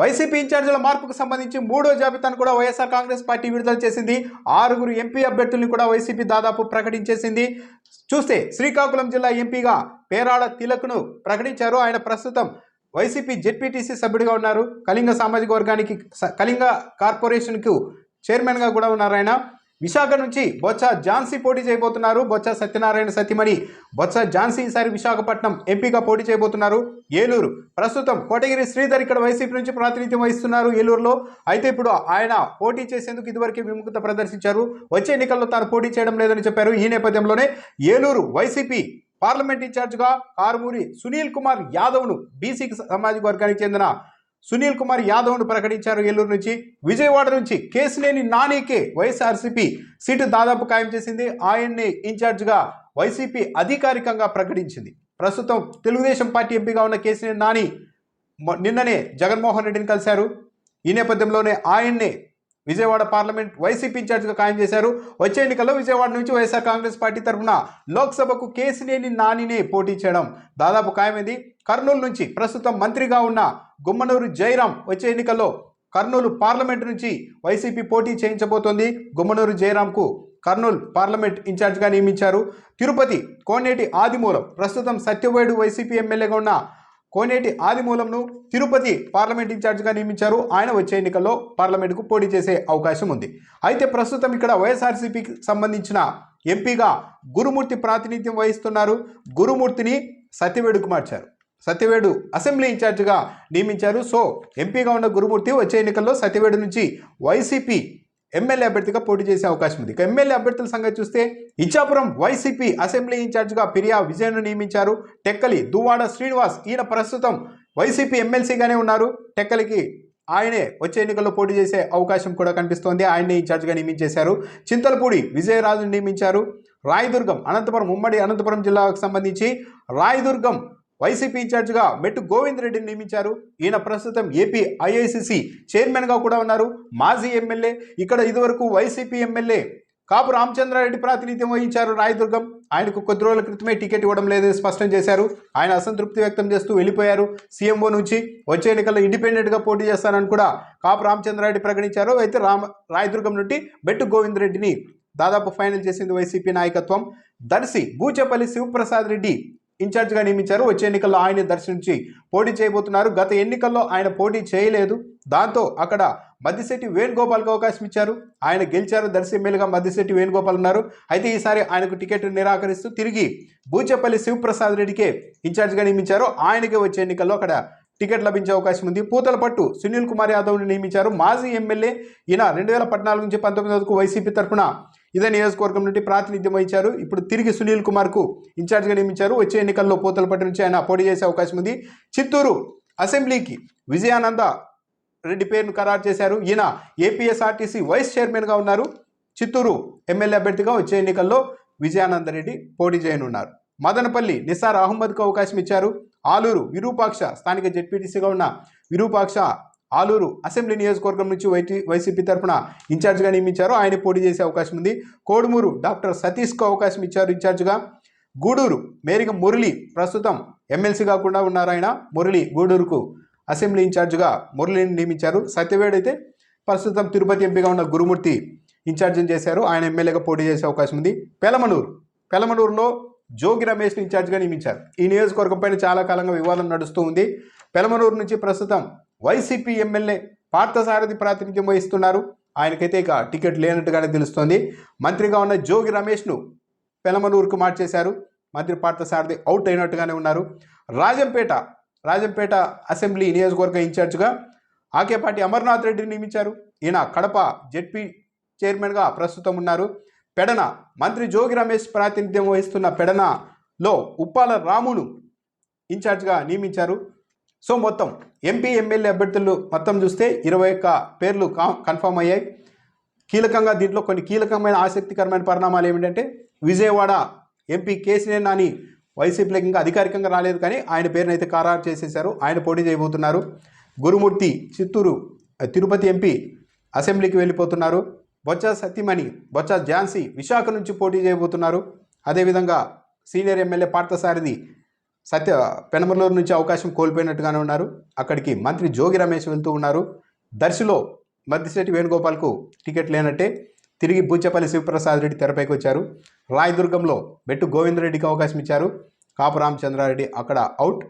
YCP ఇన్ఛార్జీల మార్పుకు సంబంధించి మూడో జాబితాను కూడా వైఎస్ఆర్ కాంగ్రెస్ పార్టీ విడుదల చేసింది. ఆరుగురు ఎంపీ అభ్యర్థుల్ని కూడా వైసీపీ దాదాపు ప్రకటించేసింది. చూస్తే శ్రీకాకుళం జిల్లా ఎంపీగా పేరాడ తిలక్ను ప్రకటించారు. ఆయన ప్రస్తుతం వైసీపీ జెడ్పీటీసీ సభ్యుడిగా ఉన్నారు. కళింగ సామాజిక వర్గానికి స- కళింగ కార్పొరేషన్కు చైర్మన్గా కూడా ఉన్నారు ఆయన. విశాఖ నుంచి బొత్స ఝాన్సీ పోటీ చేయబోతున్నారు. బొత్స సత్యనారాయణ సత్యమణి బొత్స ఝాన్సీ ఈసారి విశాఖపట్నం ఎంపీగా పోటీ చేయబోతున్నారు. ఏలూరు. ప్రస్తుతం కోటగిరి శ్రీధర్ ఇక్కడ వైసీపీ నుంచి ప్రాతినిధ్యం వహిస్తున్నారు ఏలూరులో. అయితే ఇప్పుడు ఆయన పోటీ చేసేందుకు ఇదివరకే విముఖత ప్రదర్శించారు. వచ్చే ఎన్నికల్లో తాను పోటీ చేయడం లేదని చెప్పారు. ఈ నేపథ్యంలోనే ఏలూరు వైసీపీ పార్లమెంట్ ఇన్ఛార్జ్గా కారుమూరి సునీల్ కుమార్ యాదవ్ను బీసీ సామాజిక వర్గానికి చెందిన సునీల్ కుమార్ యాదవ్ను ప్రకటించారు ఏలూరు నుంచి. విజయవాడ నుంచి కేసినేని నానికే వైఎస్ఆర్సీపీ సీటు దాదాపు ఖాయం చేసింది. ఆయన్ని ఇన్ఛార్జ్గా వైసీపీ అధికారికంగా ప్రకటించింది. ప్రస్తుతం తెలుగుదేశం పార్టీ ఎంపీగా ఉన్న కేసినేని నాని నిన్ననే జగన్మోహన్ రెడ్డిని కలిశారు. ఈ నేపథ్యంలోనే ఆయన్నే విజయవాడ పార్లమెంట్ వైసీపీ ఇన్ఛార్జ్గా ఖాయం చేశారు. వచ్చే ఎన్నికల్లో విజయవాడ నుంచి వైఎస్ఆర్ కాంగ్రెస్ పార్టీ తరఫున లోక్సభకు కేసినేని నానినే పోటీ చేయడం దాదాపు ఖాయమైంది. కర్నూలు నుంచి ప్రస్తుతం మంత్రిగా ఉన్న గుమ్మనూరు జయరాం వచ్చే ఎన్నికల్లో కర్నూలు పార్లమెంట్ నుంచి వైసీపీ పోటీ చేయించబోతోంది. గుమ్మనూరు జయరాంకు కర్నూలు పార్లమెంట్ ఇన్ఛార్జ్గా నియమించారు. తిరుపతి కోనేటి ఆదిమూలం ప్రస్తుతం సత్యవేడు వైసీపీ ఎమ్మెల్యేగా ఉన్న కోనేటి ఆదిమూలంను తిరుపతి పార్లమెంట్ ఇన్ఛార్జిగా నియమించారు. ఆయన వచ్చే ఎన్నికల్లో పార్లమెంటుకు పోటీ చేసే అవకాశం ఉంది. అయితే ప్రస్తుతం ఇక్కడ వైఎస్ఆర్సీపీకి సంబంధించిన ఎంపీగా గురుమూర్తి ప్రాతినిధ్యం వహిస్తున్నారు. గురుమూర్తిని సత్యవేడుకు మార్చారు. సత్యవేడు అసెంబ్లీ ఇన్ఛార్జిగా నియమించారు. సో ఎంపీగా ఉన్న గురుమూర్తి వచ్చే ఎన్నికల్లో సత్యవేడు నుంచి వైసీపీ ఎమ్మెల్యే అభ్యర్థిగా పోటీ చేసే అవకాశం ఉంది. ఇక ఎమ్మెల్యే అభ్యర్థుల సంగతి చూస్తే ఇచ్చాపురం వైసీపీ అసెంబ్లీ ఇన్ఛార్జ్గా పిరియా విజయను నియమించారు. టెక్కలి దువ్వాడ శ్రీనివాస్ ఈయన ప్రస్తుతం వైసీపీ ఎమ్మెల్సీగానే ఉన్నారు. టెక్కలికి ఆయనే వచ్చే ఎన్నికల్లో పోటీ చేసే అవకాశం కూడా కనిపిస్తోంది. ఆయన్నే ఇన్ఛార్జ్గా నియమించేశారు. చింతలపూడి విజయరాజును నియమించారు. రాయదుర్గం అనంతపురం ఉమ్మడి అనంతపురం జిల్లాకు సంబంధించి రాయదుర్గం వైసీపీ ఇన్ఛార్జిగా మెట్టు గోవింద్ రెడ్డిని నియమించారు. ఈయన ప్రస్తుతం ఏపీ ఐఐసిసి చైర్మన్గా కూడా ఉన్నారు. మాజీ ఎమ్మెల్యే ఇక్కడ ఇదివరకు వైసీపీ ఎమ్మెల్యే కాపు రామచంద్రారెడ్డి ప్రాతినిధ్యం వహించారు రాయదుర్గం. ఆయనకు కొద్ది రోజుల క్రితమే టికెట్ ఇవ్వడం లేదని స్పష్టం చేశారు. ఆయన అసంతృప్తి వ్యక్తం చేస్తూ వెళ్ళిపోయారు. సీఎంఓ నుంచి వచ్చే ఎన్నికల్లో ఇండిపెండెంట్గా పోటీ చేస్తానని కూడా కాపు రామచంద్రారెడ్డి ప్రకటించారు. అయితే రామ రాయదుర్గం నుండి బెట్టు గోవింద్ రెడ్డిని దాదాపు ఫైనల్ చేసింది వైసీపీ నాయకత్వం. దర్శి బూచేపల్లి శివప్రసాద్ రెడ్డి ఇన్ఛార్జ్గా నియమించారు. వచ్చే ఎన్నికల్లో ఆయన దర్శించి పోటీ చేయబోతున్నారు. గత ఎన్నికల్లో ఆయన పోటీ చేయలేదు. దాంతో అక్కడ మద్దిశెట్టి వేణుగోపాల్కి అవకాశం ఇచ్చారు. ఆయన గెలిచారు. దర్శి ఎమ్మెల్యేగా మద్దిశెట్టి వేణుగోపాల్ ఉన్నారు. అయితే ఈసారి ఆయనకు టికెట్ నిరాకరిస్తూ తిరిగి బూచేపల్లి శివప్రసాద్ రెడ్డికే ఇన్ఛార్జ్గా నియమించారు. ఆయనకే వచ్చే ఎన్నికల్లో అక్కడ టికెట్ లభించే అవకాశం ఉంది. పూతలపట్టు సునీల్ కుమార్ యాదవ్ని నియమించారు. మాజీ ఎమ్మెల్యే ఈయన రెండు వేల పద్నాలుగు నుంచి పంతొమ్మిది వరకు వైసీపీ తరఫున ఇదే నియోజకవర్గం నుండి ప్రాతినిధ్యం వహించారు. ఇప్పుడు తిరిగి సునీల్ కుమార్కు ఇన్ఛార్జ్గా నియమించారు. వచ్చే ఎన్నికల్లో పోతలపట్టి నుంచి ఆయన పోటీ చేసే అవకాశం ఉంది. చిత్తూరు అసెంబ్లీకి విజయానంద రెడ్డి పేరును ఖరారు చేశారు. ఈయన ఏపీఎస్ఆర్టీసీ వైస్ చైర్మన్గా ఉన్నారు. చిత్తూరు ఎమ్మెల్యే అభ్యర్థిగా వచ్చే ఎన్నికల్లో విజయానంద రెడ్డి పోటీ చేయనున్నారు. మదనపల్లి నిసార్ అహ్మద్కు అవకాశం ఇచ్చారు. ఆలూరు విరూపాక్ష స్థానిక జెడ్పీటీసీగా ఉన్న విరూపాక్ష ఆలూరు అసెంబ్లీ నియోజకవర్గం నుంచి వైటీ వైసీపీ తరఫున ఇన్ఛార్జ్గా నియమించారు. ఆయన పోటీ చేసే అవకాశం ఉంది. కోడుమూరు డాక్టర్ సతీష్కు అవకాశం ఇచ్చారు ఇన్ఛార్జ్గా. గూడూరు మేరిక మురళి ప్రస్తుతం ఎమ్మెల్సీ కాకుండా ఉన్నారు ఆయన. మురళి గూడూరుకు అసెంబ్లీ ఇన్ఛార్జ్గా మురళిని నియమించారు. సత్యవేడ్ అయితే ప్రస్తుతం తిరుపతి ఎంపీగా ఉన్న గురుమూర్తి ఇన్ఛార్జిని చేశారు. ఆయన ఎమ్మెల్యేగా పోటీ చేసే అవకాశం ఉంది. పెలమనూరు పెలమనూరులో జోగి రమేష్ని ఇన్ఛార్జ్గా నియమించారు. ఈ నియోజకవర్గం పైన చాలా కాలంగా వివాదం నడుస్తూ ఉంది. పెలమనూరు నుంచి ప్రస్తుతం వైసీపీ ఎమ్మెల్యే పార్థసారథి ప్రాతినిధ్యం వహిస్తున్నారు. ఆయనకైతే ఇక టికెట్ లేనట్టుగానే తెలుస్తోంది. మంత్రిగా ఉన్న జోగి రమేష్ను పెలమనూరుకు మార్చేశారు. మంత్రి పార్థసారథి అవుట్ అయినట్టుగానే ఉన్నారు. రాజంపేట రాజంపేట అసెంబ్లీ నియోజకవర్గ ఇన్ఛార్జ్గా ఆకేపాటి అమర్నాథ్ రెడ్డిని నియమించారు. ఈయన కడప జెడ్పీ చైర్మన్గా ప్రస్తుతం ఉన్నారు. పెడన మంత్రి జోగి రమేష్ ప్రాతినిధ్యం వహిస్తున్న పెడనలో ఉప్పాల రామును ఇన్ఛార్జ్గా నియమించారు. సో మొత్తం ఎంపీ ఎమ్మెల్యే అభ్యర్థులు మొత్తం చూస్తే ఇరవై ఒక్క పేర్లు కా- కన్ఫర్మ్ అయ్యాయి. కీలకంగా దీంట్లో కొన్ని కీలకమైన ఆసక్తికరమైన పరిణామాలు ఏమిటంటే విజయవాడ ఎంపీ కేసీనే నాని వైసీపీలోకి ఇంకా అధికారికంగా రాలేదు కానీ ఆయన పేరును అయితే ఖరారు చేసేశారు. ఆయన పోటీ చేయబోతున్నారు. గురుమూర్తి చిత్తూరు తిరుపతి ఎంపీ అసెంబ్లీకి వెళ్ళిపోతున్నారు. బొత్స సత్యమణి బొత్స ఝాన్సీ విశాఖ నుంచి పోటీ చేయబోతున్నారు. అదేవిధంగా సీనియర్ ఎమ్మెల్యే పార్థసారథి సత్య పెనమలూరు నుంచి అవకాశం కోల్పోయినట్టుగానే ఉన్నారు. అక్కడికి మంత్రి జోగి రమేష్ వెళ్తూ ఉన్నారు. దర్శిలో మద్దిశెట్టి వేణుగోపాల్కు టికెట్ లేనట్టే తిరిగి బూచపల్లి శివప్రసాద్ రెడ్డి తెరపైకి వచ్చారు. రాయదుర్గంలో బెట్టు గోవిందరెడ్డికి అవకాశం ఇచ్చారు. కాపు రామచంద్రారెడ్డి అక్కడ అవుట్.